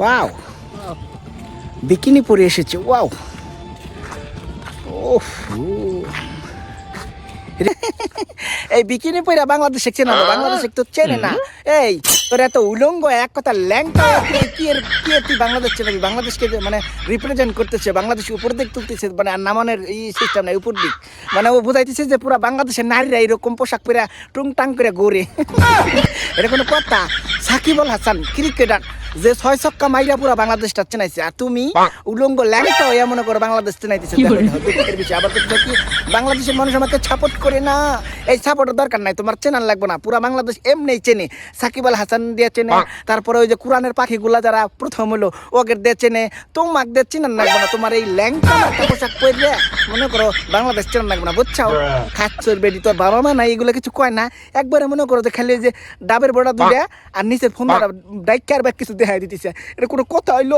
Wow bikini পরে এসেছে wow ওফ এই বিকিনি পরে বাংলাদেশ চেনে না, বাংলাদেশ তো চেনে না। এই, তোর এত উলঙ্গ, এক কথা ল্যাংটা, কি এর, কি তুই বাংলাদেশ বাংলাদেশকে মানে রিপ্রেজেন্ট করতেছে, বাংলাদেশ উপর দিক তুলতেছে মানে আর নামানের এই সিস্টেম নাই, উপর দিক। মানে ও বুঝাইতেছে যে, পুরো বাংলাদেশের নারীরা এরকম পোশাক পরে টুং টাং করে ঘুরে এটা কোনো কথা। সাকিব আল হাসান ক্রিকেটার যে ছয় ছক্কা মাইরা পুরো বাংলাদেশটা চেনাইছে। আর তুমি উলঙ্গ ল্যাংটা হইয়া মনে করো বাংলাদেশ চেনাইতেছে। আবার কি বাংলাদেশের মানুষ আমাকে ছাপট করে না। এই সাপোর্টের দরকার নাই তোমার চেনার লাগবে না। পুরা বাংলাদেশ এমনি চেনে। সাকিব আল হাসান দিয়ে চেনে। তারপরে ওই যে কোরআনের পাখিগুলা যারা প্রথম হলো ওকে দিয়ে চেনে। তোমাক দিয়ে চেনার লাগবে না তোমার এই ল্যাংটা পোশাক পরলে মনে করো বাংলাদেশ চেনার লাগবে না বুঝছাও? খাচ্ছর বেডি তোর বাবা মা নাই এগুলো কিছু কয় না। একবারে মনে করো যে খালি যে ডাবের বড়া দুইটা আর নিচের ফোন ডাইকার ব্যাগ কিছু দেখাই দিতেছে। এটা কোনো কথা হইল?